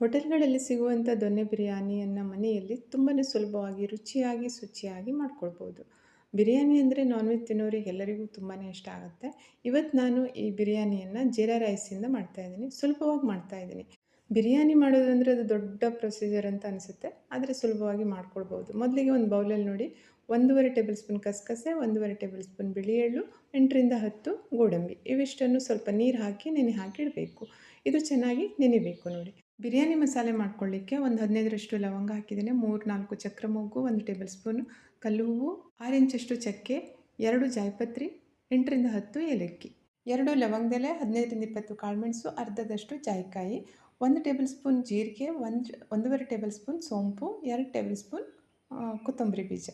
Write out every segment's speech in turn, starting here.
ಹೋಟೆಲ್ಗಳಲ್ಲಿ ಸಿಗುವಂಥ ದೊನ್ನೆ ಬಿರಿಯಾನಿಯನ್ನು ಮನೆಯಲ್ಲಿ ತುಂಬಾ ಸುಲಭವಾಗಿ, ರುಚಿಯಾಗಿ, ಶುಚಿಯಾಗಿ ಮಾಡ್ಕೊಳ್ಬೋದು. ಬಿರಿಯಾನಿ ಅಂದರೆ ನಾನ್ ವೆಜ್ ತಿನ್ನೋರಿಗೆ ಎಲ್ಲರಿಗೂ ತುಂಬಾ ಇಷ್ಟ ಆಗುತ್ತೆ. ಇವತ್ತು ನಾನು ಈ ಬಿರಿಯಾನಿಯನ್ನು ಜೀರಾ ರೈಸಿಂದ ಮಾಡ್ತಾಯಿದ್ದೀನಿ ಸುಲಭವಾಗಿ ಮಾಡ್ತಾಯಿದ್ದೀನಿ ಬಿರಿಯಾನಿ ಮಾಡೋದಂದರೆ ಅದು ದೊಡ್ಡ ಪ್ರೊಸೀಜರ್ ಅಂತ ಅನಿಸುತ್ತೆ. ಆದರೆ ಸುಲಭವಾಗಿ ಮಾಡ್ಕೊಳ್ಬೋದು. ಮೊದಲಿಗೆ ಒಂದು ಬೌಲಲ್ಲಿ ನೋಡಿ, ಒಂದೂವರೆ ಟೇಬಲ್ ಸ್ಪೂನ್ ಕಸಕಸೆ, ಒಂದೂವರೆ ಟೇಬಲ್ ಸ್ಪೂನ್ ಬಿಳಿ ಎಳ್ಳು ಎಂಟರಿಂದ ಹತ್ತು ಗೋಡಂಬಿ. ಇವಿಷ್ಟನ್ನು ಸ್ವಲ್ಪ ನೀರು ಹಾಕಿ ನೆನೆ ಹಾಕಿಡಬೇಕು. ಇದು ಚೆನ್ನಾಗಿ ನೆನೆಬೇಕು ನೋಡಿ. ಬಿರಿಯಾನಿ ಮಸಾಲೆ ಮಾಡ್ಕೊಳ್ಳಿಕ್ಕೆ ಒಂದು ಹದಿನೈದರಷ್ಟು ಲವಂಗ ಹಾಕಿದ್ದೇನೆ. ಮೂರು ನಾಲ್ಕು ಚಕ್ರ ಮೊಗ್ಗು ಒಂದು ಟೇಬಲ್ ಸ್ಪೂನು ಕಲ್ಲು ಹೂವು ಆರು ಇಂಚಷ್ಟು ಚಕ್ಕೆ, ಎರಡು ಜಾಯಪತ್ರಿ, ಎಂಟರಿಂದ ಹತ್ತು ಏಲಕ್ಕಿ. ಎರಡು ಲವಂಗದೆಲೆ, ಹದಿನೈದರಿಂದ ಇಪ್ಪತ್ತು ಕಾಳುಮೆಣಸು ಅರ್ಧದಷ್ಟು ಜಾಯಿಕಾಯಿ, ಒಂದು ಟೇಬಲ್ ಸ್ಪೂನ್ ಜೀರಿಗೆ, ಒಂದು, ಒಂದೂವರೆ ಟೇಬಲ್ ಸ್ಪೂನ್ ಸೋಂಪು, ಎರಡು ಟೇಬಲ್ ಸ್ಪೂನ್ ಕೊತ್ತಂಬರಿ ಬೀಜ.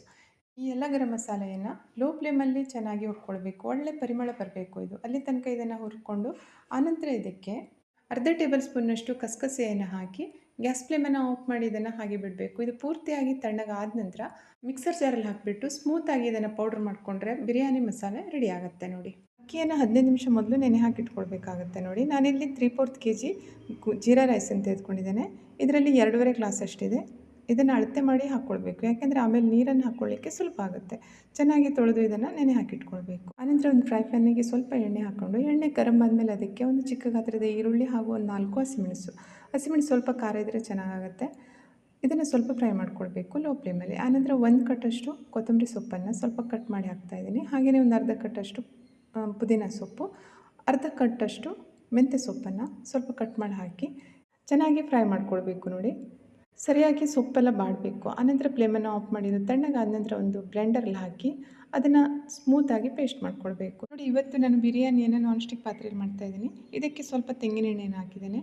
ಈ ಎಲ್ಲ ಗರಂ ಮಸಾಲೆಯನ್ನು ಲೋ ಫ್ಲೇಮಲ್ಲಿ ಚೆನ್ನಾಗಿ ಹುರ್ಕೊಳ್ಬೇಕು. ಒಳ್ಳೆ ಪರಿಮಳ ಬರಬೇಕು ಇದು. ಅಲ್ಲಿ ತನಕ ಇದನ್ನು ಹುರ್ಕೊಂಡು, ಆನಂತರ ಇದಕ್ಕೆ ಅರ್ಧ ಟೇಬಲ್ ಸ್ಪೂನ್ನಷ್ಟು ಕಸಕಸೆಯನ್ನು ಹಾಕಿ ಗ್ಯಾಸ್ ಫ್ಲೇಮನ್ನು ಆಫ್ ಮಾಡಿ ಇದನ್ನು ಹಾಗೆ ಬಿಡಬೇಕು. ಇದು ಪೂರ್ತಿಯಾಗಿ ತಣ್ಣಗಾದ ನಂತರ ಮಿಕ್ಸರ್ ಜಾರಲ್ಲಿ ಹಾಕಿಬಿಟ್ಟು ಸ್ಮೂತಾಗಿ ಇದನ್ನು ಪೌಡ್ರ್ ಮಾಡಿಕೊಂಡ್ರೆ ಬಿರಿಯಾನಿ ಮಸಾಲೆ ರೆಡಿ ಆಗುತ್ತೆ ನೋಡಿ. ಅಕ್ಕಿಯನ್ನು ಹದಿನೈದು ನಿಮಿಷ ಮೊದಲು ನೆನೆ ಹಾಕಿಟ್ಕೊಳ್ಬೇಕಾಗತ್ತೆ ನೋಡಿ. ನಾನಿಲ್ಲಿ three fourth K G jeera rice ಅಂತ ಎತ್ಕೊಂಡಿದ್ದೇನೆ. ಇದರಲ್ಲಿ ಎರಡೂವರೆ ಗ್ಲಾಸ್ ಅಷ್ಟಿದೆ. ಇದನ್ನು ಅಳತೆ ಮಾಡಿ ಹಾಕ್ಕೊಳ್ಬೇಕು ಯಾಕೆಂದರೆ ಆಮೇಲೆ ನೀರನ್ನು ಹಾಕ್ಕೊಳ್ಳಿಕ್ಕೆ ಸುಲಭ ಆಗುತ್ತೆ. ಚೆನ್ನಾಗಿ ತೊಳೆದು ಇದನ್ನು ನೆನೆ ಹಾಕಿಟ್ಕೊಳ್ಬೇಕು. ಆನಂತರ ಒಂದು ಫ್ರೈ ಪ್ಯಾನಿಗೆ ಸ್ವಲ್ಪ ಎಣ್ಣೆ ಹಾಕ್ಕೊಂಡು ಎಣ್ಣೆ ಗರಂ ಆದಮೇಲೆ ಅದಕ್ಕೆ ಒಂದು ಚಿಕ್ಕ ಗಾತ್ರದ ಈರುಳ್ಳಿ ಹಾಗೂ ಒಂದು ನಾಲ್ಕು ಹಸಿಮೆಣಸು. ಹಸಿಮೆಣಸು ಸ್ವಲ್ಪ ಖಾರ ಇದ್ದರೆ ಚೆನ್ನಾಗಾಗುತ್ತೆ. ಇದನ್ನು ಸ್ವಲ್ಪ ಫ್ರೈ ಮಾಡ್ಕೊಳ್ಬೇಕು ಲೋ ಫ್ಲೇಮಲ್ಲಿ ಆನಂತರ ಒಂದು ಕಟ್ಟಷ್ಟು ಕೊತ್ತಂಬರಿ ಸೊಪ್ಪನ್ನು ಸ್ವಲ್ಪ ಕಟ್ ಮಾಡಿ ಹಾಕ್ತಾಯಿದ್ದೀನಿ ಹಾಗೆಯೇ ಒಂದು ಅರ್ಧ ಕಟ್ಟಷ್ಟು ಪುದೀನ ಸೊಪ್ಪು. ಅರ್ಧ ಕಟ್ಟಷ್ಟು ಮೆಂತ್ಯ ಸೊಪ್ಪನ್ನು ಸ್ವಲ್ಪ ಕಟ್ ಮಾಡಿ ಹಾಕಿ ಚೆನ್ನಾಗಿ ಫ್ರೈ ಮಾಡ್ಕೊಳ್ಬೇಕು ನೋಡಿ. ಸರಿಯಾಗಿ ಸೊಪ್ಪೆಲ್ಲ ಬಾಡಬೇಕು. ಆನಂತರ ಫ್ಲೇಮನ್ನು ಆಫ್ ಮಾಡಿದ್ದು ತಣ್ಣಗಾದ ನಂತರ ಒಂದು ಬ್ಲೆಂಡರಲ್ಲಿ ಹಾಕಿ ಅದನ್ನು ಸ್ಮೂತಾಗಿ ಪೇಸ್ಟ್ ಮಾಡ್ಕೊಳ್ಬೇಕು. ನೋಡಿ, ಇವತ್ತು ನಾನು ಬಿರಿಯಾನಿಯನ್ನು ನಾನ್ ಸ್ಟಿಕ್ ಪಾತ್ರೆಯಲ್ಲಿ ಮಾಡ್ತಾಯಿದ್ದೀನಿ ಇದಕ್ಕೆ ಸ್ವಲ್ಪ ತೆಂಗಿನ ಎಣ್ಣೆಯನ್ನು ಹಾಕಿದ್ದೇನೆ.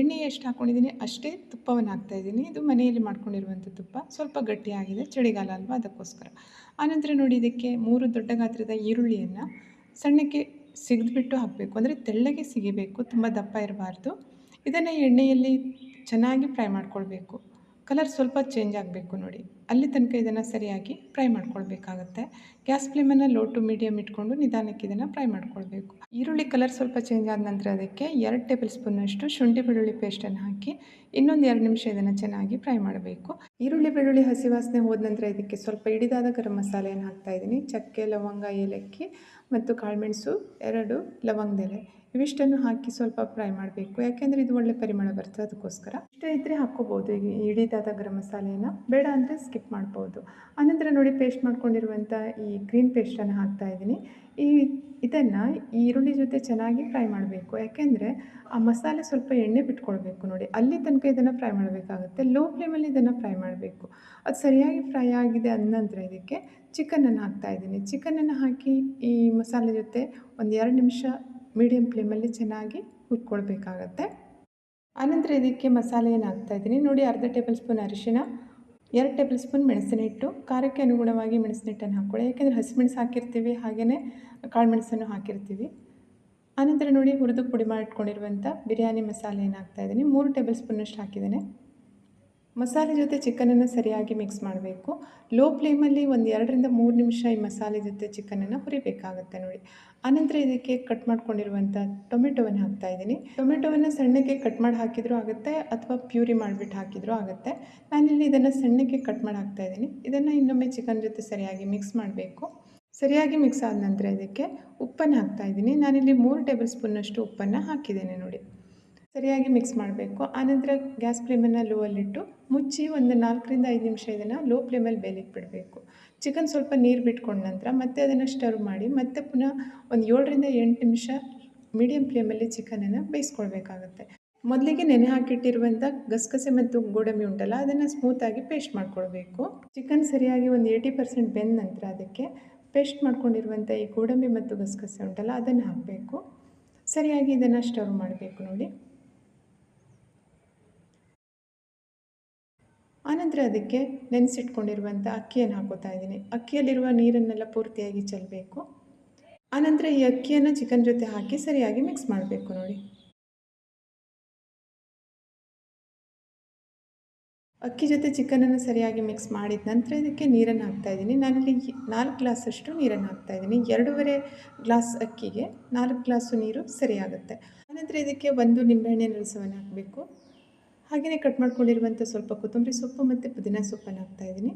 ಎಣ್ಣೆ ಎಷ್ಟು ಹಾಕ್ಕೊಂಡಿದ್ದೀನಿ ಅಷ್ಟೇ ತುಪ್ಪವನ್ನು ಹಾಕ್ತಾಯಿದ್ದೀನಿ ಇದು ಮನೆಯಲ್ಲಿ ಮಾಡ್ಕೊಂಡಿರುವಂಥ ತುಪ್ಪ. ಸ್ವಲ್ಪ ಗಟ್ಟಿಯಾಗಿದೆ ಚಳಿಗಾಲ ಅಲ್ವಾ? ಅದಕ್ಕೋಸ್ಕರ. ಆನಂತರ ನೋಡಿ, ಇದಕ್ಕೆ ಮೂರು ದೊಡ್ಡ ಗಾತ್ರದ ಈರುಳ್ಳಿಯನ್ನು ಸಣ್ಣಕ್ಕೆ ಸಿಗಿದ್ಬಿಟ್ಟು ಹಾಕಬೇಕು. ಅಂದರೆ ತೆಳ್ಳಗೆ ಸಿಗಿಬೇಕು. ತುಂಬ ದಪ್ಪ ಇರಬಾರ್ದು. ಇದನ್ನು ಎಣ್ಣೆಯಲ್ಲಿ ಚೆನ್ನಾಗಿ ಫ್ರೈ ಮಾಡ್ಕೊಳ್ಬೇಕು. ಕಲರ್ ಸ್ವಲ್ಪ ಚೇಂಜ್ ಆಗಬೇಕು ನೋಡಿ. ಅಲ್ಲಿ ತನಕ ಇದನ್ನು ಸರಿಯಾಗಿ ಫ್ರೈ ಮಾಡ್ಕೊಳ್ಬೇಕಾಗತ್ತೆ. ಗ್ಯಾಸ್ ಫ್ಲೇಮನ್ನು ಲೋ ಟು ಮೀಡಿಯಮ್ ಇಟ್ಕೊಂಡು ನಿಧಾನಕ್ಕೆ ಇದನ್ನು ಫ್ರೈ ಮಾಡ್ಕೊಳ್ಬೇಕು. ಈರುಳ್ಳಿ ಕಲರ್ ಸ್ವಲ್ಪ ಚೇಂಜ್ ಆದ ನಂತರ ಅದಕ್ಕೆ ಎರಡು ಟೇಬಲ್ ಸ್ಪೂನಷ್ಟು ಶುಂಠಿ ಬೆಳ್ಳುಳ್ಳಿ ಪೇಸ್ಟನ್ನು ಹಾಕಿ ಇನ್ನೊಂದು ಎರಡು ನಿಮಿಷ ಇದನ್ನು ಚೆನ್ನಾಗಿ ಫ್ರೈ ಮಾಡಬೇಕು. ಈರುಳ್ಳಿ ಬೆಳ್ಳುಳ್ಳಿ ಹಸಿ ವಾಸನೆ ಹೋದ ನಂತರ ಇದಕ್ಕೆ ಸ್ವಲ್ಪ ಹಿಡಿದಾದ ಗರಂ ಮಸಾಲೆಯನ್ನು ಹಾಕ್ತಾಯಿದ್ದೀನಿ ಚಕ್ಕೆ, ಲವಂಗ, ಏಲಕ್ಕಿ ಮತ್ತು ಕಾಳುಮೆಣಸು ಎರಡು ಲವಂಗದೆಲೆ. ಇವಿಷ್ಟನ್ನು ಹಾಕಿ ಸ್ವಲ್ಪ ಫ್ರೈ ಮಾಡಬೇಕು. ಯಾಕೆಂದರೆ ಇದು ಒಳ್ಳೆ ಪರಿಮಳ ಬರ್ತದೆ, ಅದಕ್ಕೋಸ್ಕರ. ಇಷ್ಟ ಇದ್ದರೆ ಹಾಕ್ಕೋಬೋದು ಈಗ ಇಡಿದಾದ ಗರಂ ಮಸಾಲೆಯನ್ನು ಬೇಡ ಅಂದರೆ ಸ್ಕಿಪ್ ಮಾಡ್ಬೋದು. ಆನಂತರ ನೋಡಿ ಪೇಸ್ಟ್ ಮಾಡ್ಕೊಂಡಿರುವಂಥ ಈ ಗ್ರೀನ್ ಪೇಸ್ಟನ್ನು ಹಾಕ್ತಾ ಇದ್ದೀನಿ. ಈ ಇದನ್ನು ಈರುಳ್ಳಿ ಜೊತೆ ಚೆನ್ನಾಗಿ ಫ್ರೈ ಮಾಡಬೇಕು. ಯಾಕೆಂದರೆ ಆ ಮಸಾಲೆ ಸ್ವಲ್ಪ ಎಣ್ಣೆ ಬಿಟ್ಕೊಳ್ಬೇಕು ನೋಡಿ. ಅಲ್ಲಿ ತನಕ ಇದನ್ನು ಫ್ರೈ ಮಾಡಬೇಕಾಗುತ್ತೆ. ಲೋ ಫ್ಲೇಮಲ್ಲಿ ಇದನ್ನು ಫ್ರೈ ಮಾಡಬೇಕು. ಅದು ಸರಿಯಾಗಿ ಫ್ರೈ ಆಗಿದೆ ಅಂದ ನಂತರ ಇದಕ್ಕೆ ಚಿಕನನ್ನು ಹಾಕ್ತಾಯಿದ್ದೀನಿ ಚಿಕನನ್ನು ಹಾಕಿ ಈ ಮಸಾಲೆ ಜೊತೆ ಒಂದು ಎರಡು ನಿಮಿಷ ಮೀಡಿಯಮ್ ಫ್ಲೇಮಲ್ಲಿ ಚೆನ್ನಾಗಿ ಹುರ್ಕೊಳ್ಬೇಕಾಗತ್ತೆ. ಆನಂತರ ಇದಕ್ಕೆ ಮಸಾಲೆಯನ್ನು ಹಾಕ್ತಾಯಿದ್ದೀನಿ ನೋಡಿ ಅರ್ಧ ಟೇಬಲ್ ಸ್ಪೂನ್ ಅರಿಶಿನ ಎರಡು ಟೇಬಲ್ ಸ್ಪೂನ್ ಮೆಣಸಿನ ಹಿಟ್ಟು ಖಾರಕ್ಕೆ ಅನುಗುಣವಾಗಿ ಮೆಣಸಿನ ಹಿಟ್ಟನ್ನು ಹಾಕ್ಕೊಳ್ಳಿ. ಯಾಕೆಂದರೆ ಹಸಿಮೆಣಸು ಹಾಕಿರ್ತೀವಿ, ಹಾಗೆಯೇ ಕಾಳು ಮೆಣಸನ್ನು ಹಾಕಿರ್ತೀವಿ. ಆನಂತರ ನೋಡಿ ಹುರಿದು ಪುಡಿ ಮಾಡಿಟ್ಕೊಂಡಿರುವಂಥ ಬಿರಿಯಾನಿ ಮಸಾಲೆಯನ್ನು ಹಾಕ್ತಾಯಿದ್ದೀನಿ ಮೂರು ಟೇಬಲ್ ಸ್ಪೂನಷ್ಟು ಹಾಕಿದ್ದೇನೆ. ಮಸಾಲೆ ಜೊತೆ ಚಿಕನನ್ನು ಸರಿಯಾಗಿ ಮಿಕ್ಸ್ ಮಾಡಬೇಕು. ಲೋ ಫ್ಲೇಮಲ್ಲಿ ಒಂದು ಎರಡರಿಂದ ಮೂರು ನಿಮಿಷ ಈ ಮಸಾಲೆ ಜೊತೆ ಚಿಕನನ್ನು ಹುರಿಬೇಕಾಗುತ್ತೆ ನೋಡಿ. ಆನಂತರ ಇದಕ್ಕೆ ಕಟ್ ಮಾಡ್ಕೊಂಡಿರುವಂಥ ಟೊಮೆಟೊವನ್ನು ಹಾಕ್ತಾಯಿದ್ದೀನಿ ಟೊಮೆಟೊವನ್ನು ಸಣ್ಣಕ್ಕೆ ಕಟ್ ಮಾಡಿ ಹಾಕಿದರೂ ಆಗುತ್ತೆ ಅಥವಾ ಪ್ಯೂರಿ ಮಾಡಿಬಿಟ್ಟು ಹಾಕಿದರೂ ಆಗುತ್ತೆ. ನಾನಿಲ್ಲಿ ಇದನ್ನು ಸಣ್ಣಕ್ಕೆ ಕಟ್ ಮಾಡಿ ಹಾಕ್ತಾಯಿದ್ದೀನಿ ಇದನ್ನು ಇನ್ನೊಮ್ಮೆ ಚಿಕನ್ ಜೊತೆ ಸರಿಯಾಗಿ ಮಿಕ್ಸ್ ಮಾಡಬೇಕು. ಸರಿಯಾಗಿ ಮಿಕ್ಸ್ ಆದ ನಂತರ ಇದಕ್ಕೆ ಉಪ್ಪನ್ನು ಹಾಕ್ತಾಯಿದ್ದೀನಿ ನಾನಿಲ್ಲಿ ಮೂರು ಟೇಬಲ್ ಸ್ಪೂನಷ್ಟು ಉಪ್ಪನ್ನು ಹಾಕಿದ್ದೇನೆ ನೋಡಿ. ಸರಿಯಾಗಿ ಮಿಕ್ಸ್ ಮಾಡಬೇಕು. ಆನಂತರ ಗ್ಯಾಸ್ ಫ್ಲೇಮನ್ನು ಲೋ ಅಲ್ಲಿಟ್ಟು ಮುಚ್ಚಿ ಒಂದು ನಾಲ್ಕರಿಂದ ಐದು ನಿಮಿಷ ಇದನ್ನು ಲೋ ಫ್ಲೇಮಲ್ಲಿ ಬೇಲಿಗೆ ಬಿಡಬೇಕು. ಚಿಕನ್ ಸ್ವಲ್ಪ ನೀರು ಬಿಟ್ಕೊಂಡ ನಂತರ ಮತ್ತೆ ಅದನ್ನು ಸ್ಟರ್ವ್ ಮಾಡಿ ಮತ್ತೆ ಪುನಃ ಒಂದು ಏಳರಿಂದ ಎಂಟು ನಿಮಿಷ ಮೀಡಿಯಮ್ ಫ್ಲೇಮಲ್ಲಿ ಚಿಕನನ್ನು ಬೇಯಿಸ್ಕೊಳ್ಬೇಕಾಗುತ್ತೆ. ಮೊದಲಿಗೆ ನೆನೆ ಹಾಕಿಟ್ಟಿರುವಂಥ ಗಸಗಸೆ ಮತ್ತು ಗೋಡಂಬಿ ಉಂಟಲ್ಲ, ಅದನ್ನು ಸ್ಮೂತಾಗಿ ಪೇಸ್ಟ್ ಮಾಡ್ಕೊಳ್ಬೇಕು. ಚಿಕನ್ ಸರಿಯಾಗಿ ಒಂದು ಏಯ್ಟಿ ಪರ್ಸೆಂಟ್ ಬೆಂದ ನಂತರ ಅದಕ್ಕೆ ಪೇಸ್ಟ್ ಮಾಡ್ಕೊಂಡಿರುವಂಥ ಈ ಗೋಡಂಬಿ ಮತ್ತು ಗಸಗಸೆ ಉಂಟಲ್ಲ, ಅದನ್ನು ಹಾಕಬೇಕು. ಸರಿಯಾಗಿ ಇದನ್ನು ಸ್ಟರ್ವ್ ಮಾಡಬೇಕು ನೋಡಿ. ಆನಂತರ ಅದಕ್ಕೆ ನೆನೆಸಿಟ್ಕೊಂಡಿರುವಂಥ ಅಕ್ಕಿಯನ್ನು ಹಾಕೋತಾ ಇದ್ದೀನಿ. ಅಕ್ಕಿಯಲ್ಲಿರುವ ನೀರನ್ನೆಲ್ಲ ಪೂರ್ತಿಯಾಗಿ ಚೆಲ್ಲಬೇಕು ಆನಂತರ ಈ ಅಕ್ಕಿಯನ್ನು ಚಿಕನ್ ಜೊತೆ ಹಾಕಿ ಸರಿಯಾಗಿ ಮಿಕ್ಸ್ ಮಾಡಬೇಕು ನೋಡಿ. ಅಕ್ಕಿ ಜೊತೆ ಚಿಕನನ್ನು ಸರಿಯಾಗಿ ಮಿಕ್ಸ್ ಮಾಡಿದ ನಂತರ ಇದಕ್ಕೆ ನೀರನ್ನು ಹಾಕ್ತಾಯಿದ್ದೀನಿ ನಾನಿಲ್ಲಿ ನಾಲ್ಕು ಗ್ಲಾಸಷ್ಟು ನೀರನ್ನು ಹಾಕ್ತಾಯಿದ್ದೀನಿ ಎರಡೂವರೆ ಗ್ಲಾಸ್ ಅಕ್ಕಿಗೆ ನಾಲ್ಕು ಗ್ಲಾಸು ನೀರು ಸರಿಯಾಗುತ್ತೆ. ಆನಂತರ ಇದಕ್ಕೆ ಒಂದು ನಿಂಬೆಹಣ್ಣಿನ ರಸವನ್ನು ಹಾಕಬೇಕು. ಹಾಗೆಯೇ ಕಟ್ ಮಾಡ್ಕೊಂಡಿರುವಂಥ ಸ್ವಲ್ಪ ಕೊತ್ತಂಬರಿ ಸೊಪ್ಪು ಮತ್ತು ಪುದೀನ ಸೊಪ್ಪನ್ನು ಹಾಕ್ತಾಯಿದ್ದೀನಿ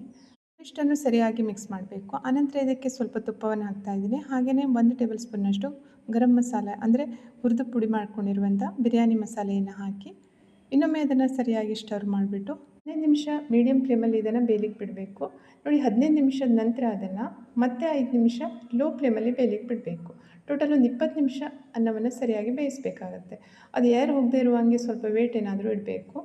ಇಷ್ಟನ್ನು ಸರಿಯಾಗಿ ಮಿಕ್ಸ್ ಮಾಡಬೇಕು. ಆನಂತರ ಇದಕ್ಕೆ ಸ್ವಲ್ಪ ತುಪ್ಪವನ್ನು ಹಾಕ್ತಾಯಿದ್ದೀನಿ ಹಾಗೆಯೇ ಒಂದು ಟೇಬಲ್ ಸ್ಪೂನಷ್ಟು ಗರಂ ಮಸಾಲೆ ಅಂದರೆ ಹುರಿದು ಪುಡಿ ಮಾಡ್ಕೊಂಡಿರುವಂಥ ಬಿರಿಯಾನಿ ಮಸಾಲೆಯನ್ನು ಹಾಕಿ ಇನ್ನೊಮ್ಮೆ ಅದನ್ನು ಸರಿಯಾಗಿ ಸ್ಟರ್ ಮಾಡಿಬಿಟ್ಟು ಹದಿನೈದು ನಿಮಿಷ ಮೀಡಿಯಮ್ ಫ್ಲೇಮಲ್ಲಿ ಇದನ್ನು ಬೇಲಿಗೆ ಬಿಡಬೇಕು. ನೋಡಿ ಹದಿನೈದು ನಿಮಿಷದ ನಂತರ ಅದನ್ನು ಮತ್ತೆ ಐದು ನಿಮಿಷ ಲೋ ಫ್ಲೇಮಲ್ಲಿ ಬೇಲಿಗೆ ಬಿಡಬೇಕು. ಟೋಟಲ್ ಒಂದು ಇಪ್ಪತ್ತು ನಿಮಿಷ ಅನ್ನವನ್ನು ಸರಿಯಾಗಿ ಬೇಯಿಸಬೇಕಾಗತ್ತೆ. ಅದು ಯಾರು ಹೋಗದೇ ಇರುವಂಗೆ ಸ್ವಲ್ಪ ವೇಟ್ ಏನಾದರೂ ಇಡಬೇಕು.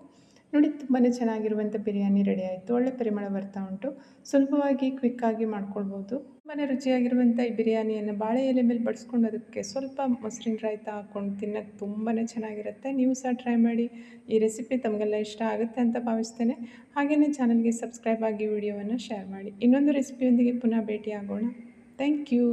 ನೋಡಿ ತುಂಬಾ ಚೆನ್ನಾಗಿರುವಂಥ ಬಿರಿಯಾನಿ ರೆಡಿ ಆಯಿತು. ಒಳ್ಳೆ ಪರಿಮಳ ಬರ್ತಾ ಉಂಟು. ಸುಲಭವಾಗಿ ಕ್ವಿಕ್ಕಾಗಿ ಮಾಡ್ಕೊಳ್ಬೋದು. ತುಂಬಾ ರುಚಿಯಾಗಿರುವಂಥ ಈ ಬಿರಿಯಾನಿಯನ್ನು ಬಾಳೆ ಎಲೆ ಮೇಲೆ ಬಡಿಸ್ಕೊಂಡು ಅದಕ್ಕೆ ಸ್ವಲ್ಪ ಮೊಸರಿನ ರಾಯ್ತ ಹಾಕ್ಕೊಂಡು ತಿನ್ನೋಕ್ಕೆ ತುಂಬಾ ಚೆನ್ನಾಗಿರುತ್ತೆ. ನೀವು ಸಹ ಟ್ರೈ ಮಾಡಿ. ಈ ರೆಸಿಪಿ ತಮಗೆಲ್ಲ ಇಷ್ಟ ಆಗುತ್ತೆ ಅಂತ ಭಾವಿಸ್ತೇನೆ. ಹಾಗೆಯೇ ಚಾನಲ್ಗೆ ಸಬ್ಸ್ಕ್ರೈಬ್ ಆಗಿ ವಿಡಿಯೋವನ್ನು ಶೇರ್ ಮಾಡಿ. ಇನ್ನೊಂದು ರೆಸಿಪಿಯೊಂದಿಗೆ ಪುನಃ ಭೇಟಿ ಆಗೋಣ ಥ್ಯಾಂಕ್ ಯು